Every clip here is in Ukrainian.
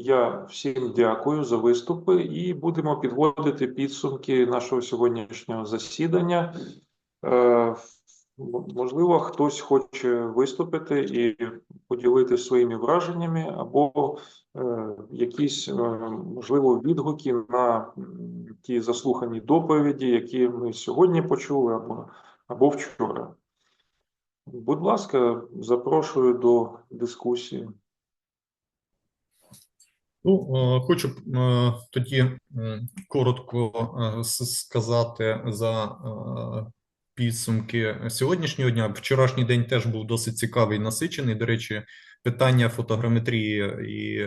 Я всім дякую за виступи і будемо підводити підсумки нашого сьогоднішнього засідання. Е, Можливо, хтось хоче виступити і поділитися своїми враженнями, або е, якісь, е, можливо, відгуки на ті заслухані доповіді, які ми сьогодні почули, або, або вчора. Будь ласка, запрошую до дискусії. Ну, е, хочу е, тоді коротко е, сказати за підсумки сьогоднішнього дня. Вчорашній день теж був досить цікавий, насичений. До речі, питання фотограметрії і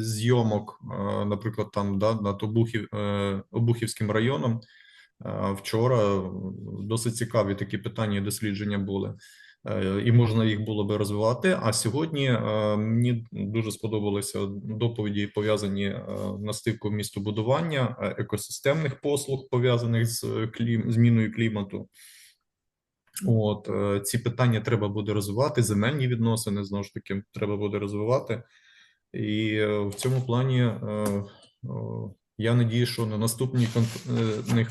зйомок, наприклад, там да, над Обухів, Обухівським районом. Вчора досить цікаві такі питання і дослідження були. Е, і можна їх було би розвивати. А сьогодні е, мені дуже сподобалися доповіді, пов'язані е, на стивку містобудування, екосистемних послуг, пов'язаних з клім, зміною клімату. От ці питання треба буде розвивати. Земельні відносини знову ж таки треба буде розвивати. І в цьому плані я надію, що на наступних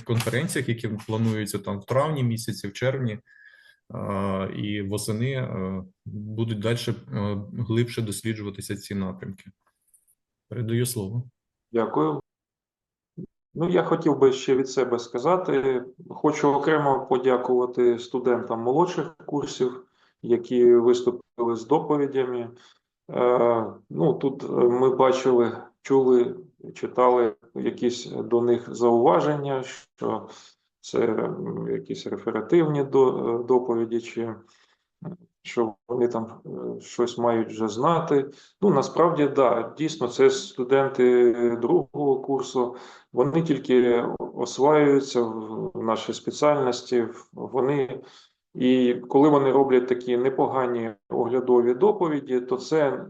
конференціях, які плануються там в травні місяці, в червні, і восени е, будуть далі глибше досліджуватися ці напрямки. Передаю слово. Дякую. Ну, я хотів би ще від себе сказати. Хочу окремо подякувати студентам молодших курсів, які виступили з доповідями. Е, ну, тут е, ми бачили, чули, читали якісь до них зауваження, що це якісь реферативні е, доповіді, чи що вони там е, щось мають вже знати. Ну, насправді, да, дійсно, це студенти другого курсу. Вони тільки осваюються в нашій спеціальності. Вони і коли вони роблять такі непогані оглядові доповіді, то це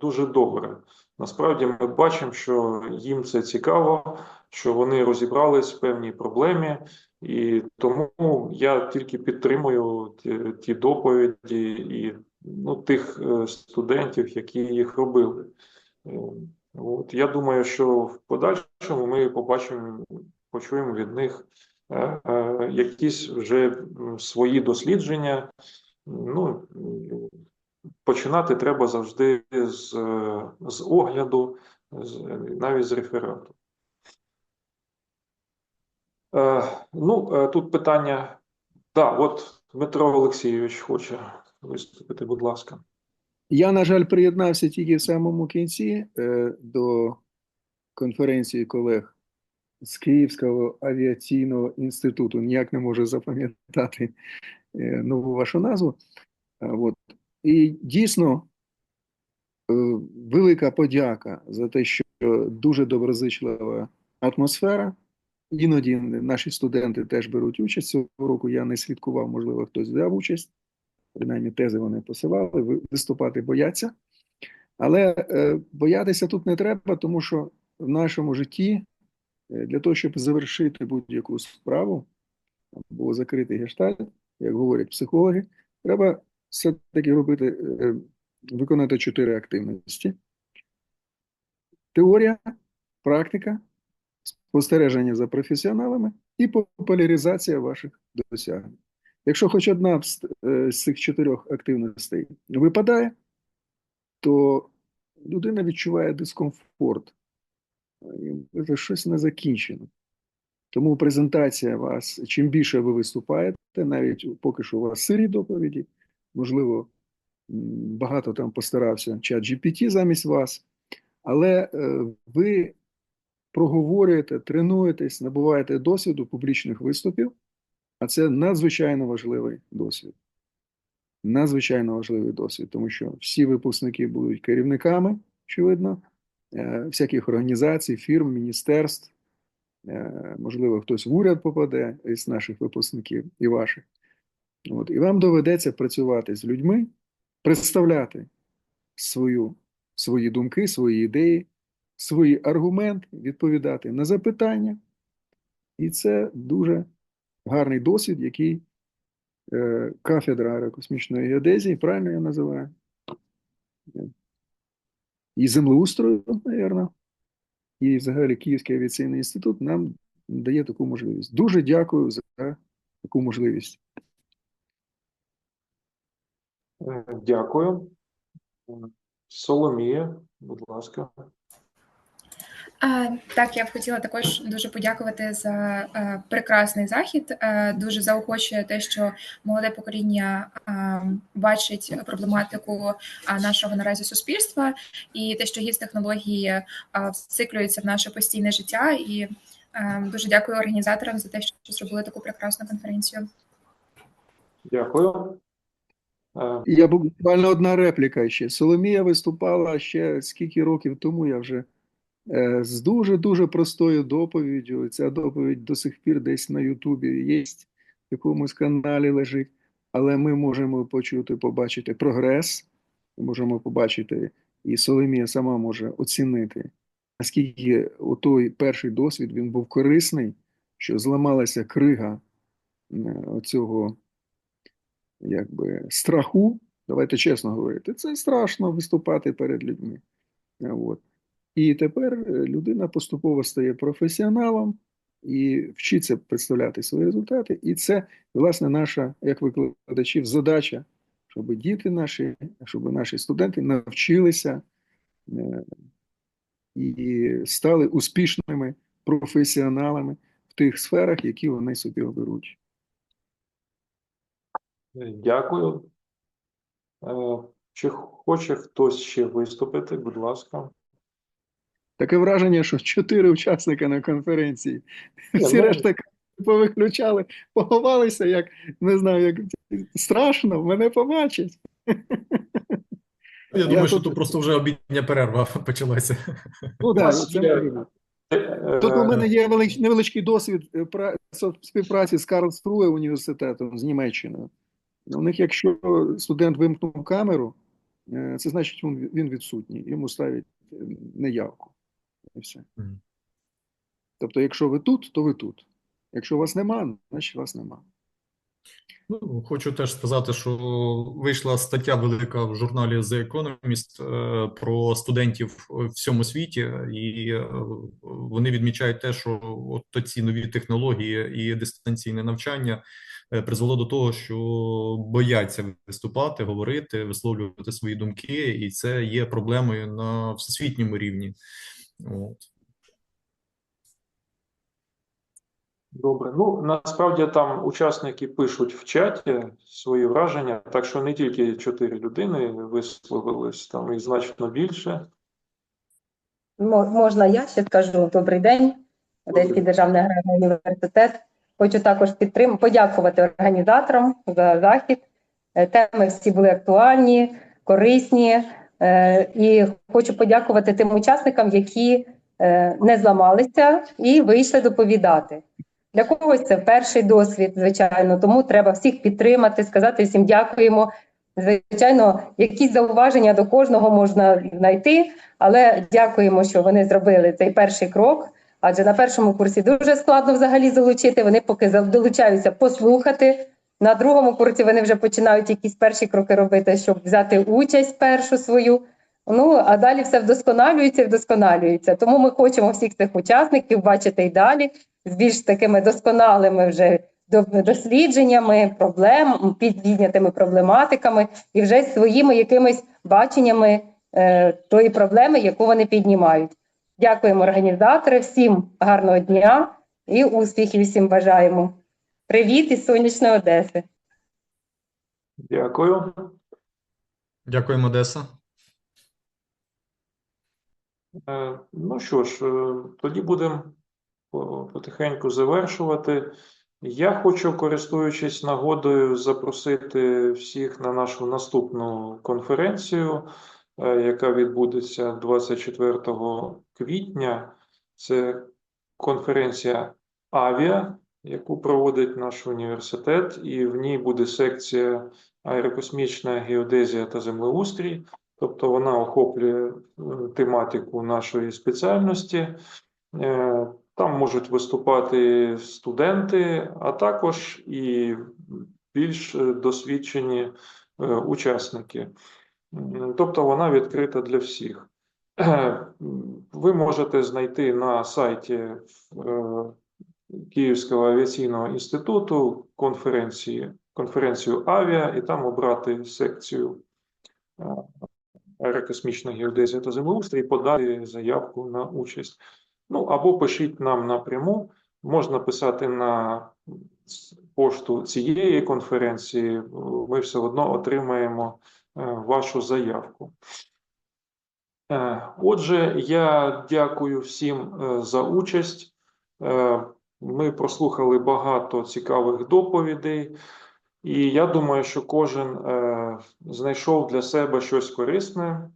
дуже добре. Насправді ми бачимо, що їм це цікаво, що вони розібрались в певній проблемі, і тому я тільки підтримую ті, ті доповіді і ну, тих е, студентів, які їх робили. Е, От я думаю, що в подальшому ми побачимо, почуємо від них е, якісь вже свої дослідження. Ну, починати треба завжди з, з огляду, з, навіть з реферату. Е, ну, е, тут питання. Да, от Дмитро Олексійович хоче виступити, будь ласка. Я, на жаль, приєднався тільки в самому кінці е, до конференції колег з Київського авіаційного інституту. Ніяк не можу запам'ятати нову вашу назву. От. І дійсно велика подяка за те, що дуже доброзичлива атмосфера. Іноді наші студенти теж беруть участь цього року. Я не слідкував, можливо, хтось взяв участь принаймні тези вони посилали, виступати бояться. Але е, боятися тут не треба, тому що в нашому житті е, для того, щоб завершити будь-яку справу або закрити гештальт, як говорять психологи, треба все-таки робити, е, виконати чотири активності: теорія, практика, спостереження за професіоналами і популяризація ваших досягнень. Якщо хоч одна з е, цих чотирьох активностей випадає, то людина відчуває дискомфорт. Це щось не закінчено. Тому презентація вас, чим більше ви виступаєте, навіть поки що у вас сирі доповіді, можливо, багато там постарався чат GPT замість вас, але е, ви проговорюєте, тренуєтесь, набуваєте досвіду публічних виступів. А це надзвичайно важливий досвід. Надзвичайно важливий досвід, тому що всі випускники будуть керівниками, очевидно, е, всяких організацій, фірм, міністерств. Е, Можливо, хтось в уряд попаде із наших випускників і ваших. От. І вам доведеться працювати з людьми, представляти свою, свої думки, свої ідеї, свої аргументи, відповідати на запитання. І це дуже гарний досвід, який е, кафедра аерокосмічної геодезії, правильно я називаю, і землеустрою, мабуть, і взагалі Київський авіаційний інститут нам дає таку можливість. Дуже дякую за таку можливість. Дякую. Соломія, будь ласка. Так, я б хотіла також дуже подякувати за е, прекрасний захід. Е, Дуже заохочує те, що молоде покоління бачить проблематику нашого наразі суспільства, і те, що гіц-технології е, вциклюються в наше постійне життя. І дуже дякую організаторам за те, що зробили таку прекрасну конференцію. Дякую. Я буквально одна репліка ще. Соломія виступала ще скільки років тому, я вже з дуже-дуже простою доповіддю. Ця доповідь до сих пір десь на Ютубі є, в якомусь каналі лежить. Але ми можемо почути, побачити прогрес, можемо побачити, і Соломія сама може оцінити, наскільки той перший досвід він був корисний, що зламалася крига е, оцього якби страху, давайте чесно говорити, це страшно виступати перед людьми. Е, От. І тепер е, людина поступово стає професіоналом і вчиться представляти свої результати. І це, власне, наша, як викладачів, задача, щоб діти наші, щоб наші студенти навчилися е, і стали успішними професіоналами в тих сферах, які вони собі оберуть. Дякую. Е, Чи хоче хтось ще виступити? Будь ласка. Таке враження, що чотири учасника на конференції. Всі ну- решта повиключали, поховалися, як не знаю, як страшно, мене побачать. Я думаю, що тут- тут просто вже обідня перерва почалася. Ну так, це є-. Е, Тут у мене є велич- невеличкий досвід е, співпраці з Карлсруе університетом з Німеччиною. У них, якщо студент вимкнув камеру, е, це значить, він він відсутній, йому ставлять е, неявку. І все. Мгм. Тобто, якщо ви тут, то ви тут. Якщо вас нема, значить вас нема. Ну, хочу теж сказати, що вийшла стаття велика в журналі The Economist е, про студентів у всьому світі, і е, вони відмічають те, що от ці нові технології і дистанційне навчання е, призвело до того, що бояться виступати, говорити, висловлювати свої думки, і це є проблемою на всесвітньому рівні. От. Добре. Ну, насправді там учасники пишуть в чаті свої враження, так що не тільки чотири людини висловились, там їх значно більше. Можна я ще скажу добрий день, Одеський державний аграрний університет. Хочу також підтрим... подякувати організаторам за захід. Е, Теми всі були актуальні, корисні. Е, І хочу подякувати тим учасникам, які е, не зламалися і вийшли доповідати. Для когось це перший досвід, звичайно, тому треба всіх підтримати, сказати всім дякуємо. Звичайно, якісь зауваження до кожного можна знайти, але дякуємо, що вони зробили цей перший крок. Адже на першому курсі дуже складно взагалі залучити. Вони поки долучаються послухати. На другому курсі вони вже починають якісь перші кроки робити, щоб взяти участь першу свою. Ну а далі все вдосконалюється і вдосконалюється. Тому ми хочемо всіх цих учасників бачити і далі з більш такими досконалими вже дослідженнями, проблем, піднятими проблематиками і вже своїми якимись баченнями е, тої проблеми, яку вони піднімають. Дякуємо організатори, всім гарного дня і успіхів всім бажаємо. Привіт із сонячної Одеси. Дякую. Дякуємо, Одеса. Е, Ну що ж, е, тоді будемо потихеньку завершувати. Я хочу, користуючись нагодою, запросити всіх на нашу наступну конференцію, е, яка відбудеться 24 квітня. Це конференція Авіа, яку проводить наш університет, і в ній буде секція аерокосмічна геодезія та землеустрій. Тобто вона охоплює е, тематику нашої спеціальності. Е, Там можуть виступати студенти, а також і більш е, досвідчені учасники. Тобто вона відкрита для всіх. Ви можете знайти на сайті Київського авіаційного інституту конференції, конференцію Авіа і там обрати секцію е, аерокосмічна геодезія та землеустрій і подати заявку на участь. Ну або пишіть нам напряму. Можна писати на пошту цієї конференції. Ми все одно отримаємо е, вашу заявку. Е, Отже, я дякую всім за участь. Ми прослухали багато цікавих доповідей, і я думаю, що кожен е, знайшов для себе щось корисне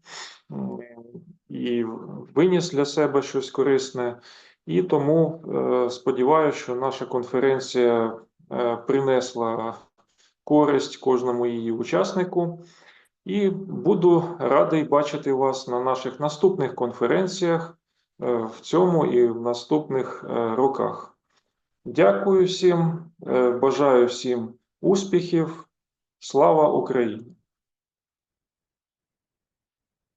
і виніс для себе щось корисне. І тому е, сподіваюся, що наша конференція е, принесла користь кожному її учаснику. І буду радий бачити вас на наших наступних конференціях е, в цьому і в наступних е, роках. Дякую всім, е, бажаю всім успіхів. Слава Україні!